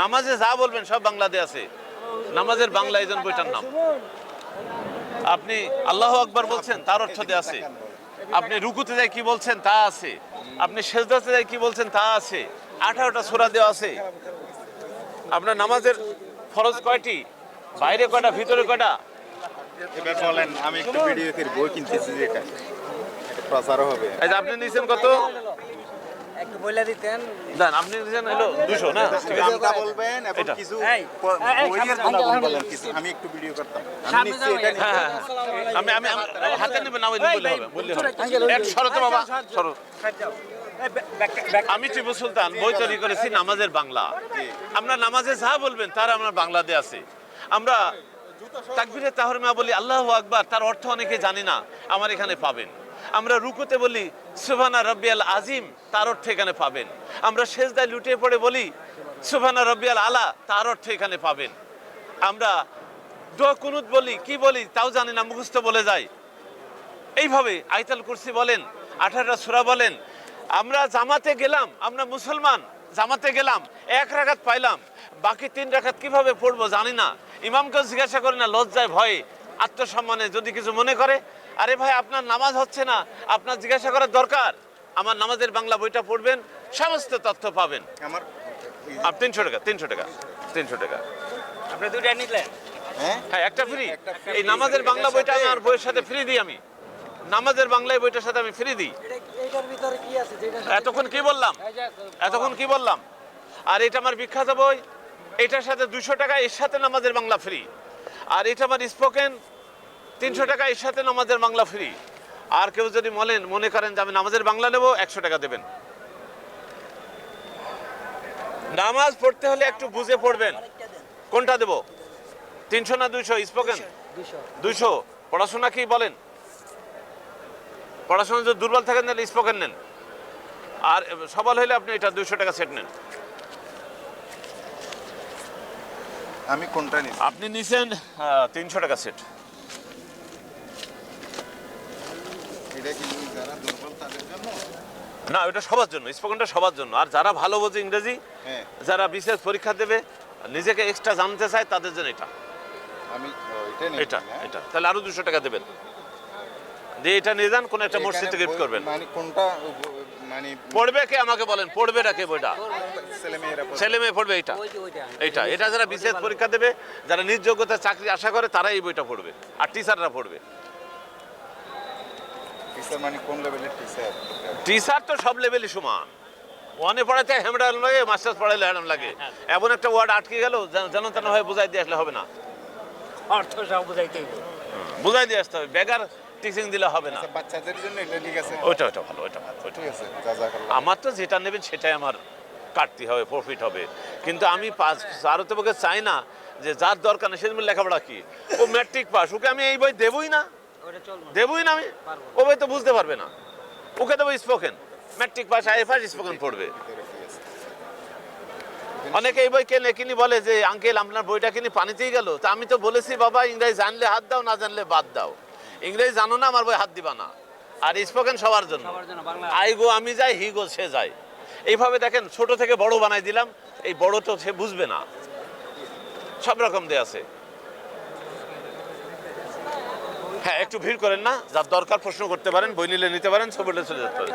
নামাজে যা বলবেন সব বাংলাতে আছে। নামাজের বাংলা এই বইটার নাম। আপনি আল্লাহ আকবার বলছেন তার অর্থ দিয়ে আছে। আপনি রুকুতে যাই কি বলছেন তা আছে। আপনি সেজদাতে যাই কি বলছেন তা আছে। আঠারোটা সোরা দেওয়া আছে। আপনার নামাজের ফরজ কয়টি? বাইরে কয়টা ভিতরে কয়টা? এবার বলেন আমি একটু ভিডিও বই কিনতেছি যেটা। এটা প্রচারও হবে। এই যে আপনি নিয়েছেন কত? বলে দিতেন। দেন আপনি নিয়েছেন হলো দুশো না? ঠিক আছে। দামটা বলবেন এবং কিছু বইয়ের বলেন কিছু। আমি একটু ভিডিও করতাম। আমি যাও, এটা হ্যাঁ হ্যাঁ হ্যাঁ। আমি আমি হাতে নেবেন না ওই বললে হবে বললে হবে। এক বাবা সরো আমি টিপু সুলতান বই তৈরি করেছি নামাজের বাংলা। আমরা নামাজে যা বলবেন তার আমরা বাংলাতে আছে। আমরা তাকবিরে তাহরমা বলি, আল্লাহ আকবার তার অর্থ অনেকে জানি না, আমার এখানে পাবেন। আমরা রুকুতে বলি, সুবহানা রব্বিয়াল আজিম তার অর্থ এখানে পাবেন। আমরা শেষদায় লুটিয়ে পড়ে বলি, সুবহানা রব্বিয়াল আলা তার অর্থ এখানে পাবেন। আমরা দোয়া কুনুত বলি, কি বলি, তাও জানি না, মুখস্থ বলে যাই। এইভাবে আইতাল কুরসি বলেন, আঠারোটা সুরা বলেন, আমরা জামাতে গেলাম, আমরা মুসলমান, জামাতে গেলাম, এক রাখাত পাইলাম, বাকি তিন রাখাত কীভাবে পড়ব জানি না ইমামকেও জিজ্ঞাসা করি না লজ্জায় ভয়ে আত্মসম্মানে যদি কিছু মনে করে আরে ভাই আপনার নামাজ হচ্ছে না আপনার জিজ্ঞাসা করার দরকার আমার নামাজের বাংলা বইটা পড়বেন সমস্ত তথ্য পাবেন। আমার তিনশো টাকা তিনশো টাকা তিনশো টাকা। আপনি দুইটা নিলেন? হ্যাঁ? হ্যাঁ একটা ফ্রি এই নামাজের বাংলা বইটা আমার বইয়ের সাথে ফ্রি দিই আমি। নামাজের বাংলায় বইটার সাথে আমি ফ্রি দিই। এটার ভিতরে কি আছে? যেটা এতক্ষণ কি বললাম? এতক্ষণ কি বললাম? আর এটা আমার বিখ্যাত বই। এটার সাথে দুশো টাকা এর সাথে নামাজের বাংলা ফ্রি আর এটা আমার স্পোকেন তিনশো টাকা এর সাথে নামাজের বাংলা ফ্রি আর কেউ যদি বলেন মনে করেন যে আমি নামাজের বাংলা নেব একশো টাকা দেবেন। নামাজ পড়তে হলে একটু বুঝে পড়বেন। কোনটা দেবো? তিনশো না দুইশো? স্পোকেন দুইশো। পড়াশোনা কি বলেন? পড়াশোনা যদি দুর্বল থাকেন তাহলে স্পোকেন নেন। আর সবল হলে আপনি এটা দুইশো টাকা সেট নেন। আমি কোনটা নিব? আপনি নিছেন তিনশো টাকা সেট। না ওটা সবার জন্য স্পোকেনটা সবার জন্য। আর যারা ভালো বোঝে ইংরেজি হ্যাঁ। যারা বিশেষ পরীক্ষা দেবে নিজেকে এক্সট্রা জানতে চায় তাদের জন্য এটা। আমি এটা এটা হ্যাঁ? এটা। তাহলে আরও দুশো টাকা দেবেন। দিয়ে এটা নিয়ে যান কোন একটা মসজিদে গিফট করবেন। মানে কোনটা মানে পড়বে কে? আমাকে বলেন পড়বে না কে বইটা? ছেলে মেয়ে পড়বে এটা এটা এটা যারা বিশেষ পরীক্ষা দেবে যারা নিজ যোগ্যতা চাকরি আশা করে তারা এই বইটা পড়বে। আর টিচাররা পড়বে। টিচার মানে কোন লেভেলের টিচার টিচার তো সব লেভেলই সমান। ওয়ানে পড়াতে হ্যামডাল লাগে মাস্টার্স পড়াইলে হ্যাডাম লাগে। এমন একটা ওয়ার্ড আটকে গেল যেন- তেন হয়ে বুঝাই দিয়ে আসলে হবে না। অর্থ সব বুঝাইতে। বুঝাই দিয়ে আসতে হবে। বেগার টিচিং দিলে হবে না। আচ্ছা বাচ্চাদের জন্য এটা ঠিক আছে। ওইটা ওইটা ভালো ওইটা ভালো ঠিক আছে জাজাকাল্লাহ আমার তো যেটা নেবেন সেটাই আমার কাটতে হবে প্রফিট হবে। কিন্তু আমি পাস আরও তো ওকে চাই না যে যার দরকার নেই সেদিন লেখাপড়া কি? ও ম্যাট্রিক পাস ওকে আমি এই বই দেবই না। ওটা। দেবই না আমি। ও বই তো বুঝতে পারবে না। ওকে দেবো spoken matric pass I pass spoken পড়বে? অনেকে এই বই কেনে কিনি বলে যে আঙ্কেল আপনার বইটা কিনি পানিতেই গেল। তা আমি তো বলেছি বাবা ইংরেজি জানলে হাত দাও না জানলে বাদ দাও। ইংরেজি জানো না আমার বই হাত দিবা না। আর স্পোকেন সবার জন্য। সবার জন্য বাংলা। আই গো আমি যাই হি গো সে যায়। এইভাবে দেখেন ছোট থেকে বড় বানাই দিলাম এই বড় তো সে বুঝবে না। সব রকম দিয়ে আছে। হ্যাঁ একটু ভিড় করেন না যার দরকার প্রশ্ন করতে পারেন বই নিলে নিতে পারেন ছবিটা চলে যেতে পারেন।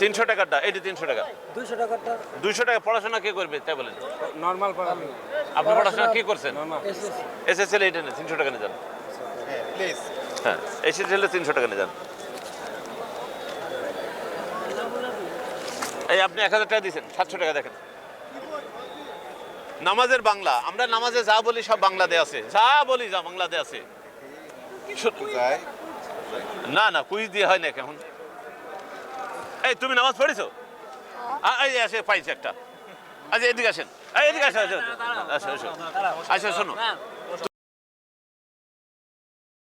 তিনশো টাকারটা এটি তিনশো টাকা। দুইশো টাকাটা দুইশো টাকা পড়াশোনা কে করবে তাই বলেন। নর্মাল আপনি পড়াশোনা কি করছেন? এসএসএল এইটা নেই তিনশো টাকা নিয়ে যান। হ্যাঁ হ্যাঁ এসএসএল তিনশো টাকা নিয়ে যান। এই আপনি এক হাজার টাকা দিয়েছেন সাতশো টাকা দেখেন। নামাজের বাংলা আমরা নামাজে যা বলি সব বাংলাতে আছে। যা বলি যা বাংলাতে আছে। না না কুইজ দিয়ে হয় না কেমন এই তুমি নামাজ পড়েছো? এই আসে পাইছি একটা। আচ্ছা এদিকে আসেন। এই এদিকে আসেন আসেন। আচ্ছা শোনো।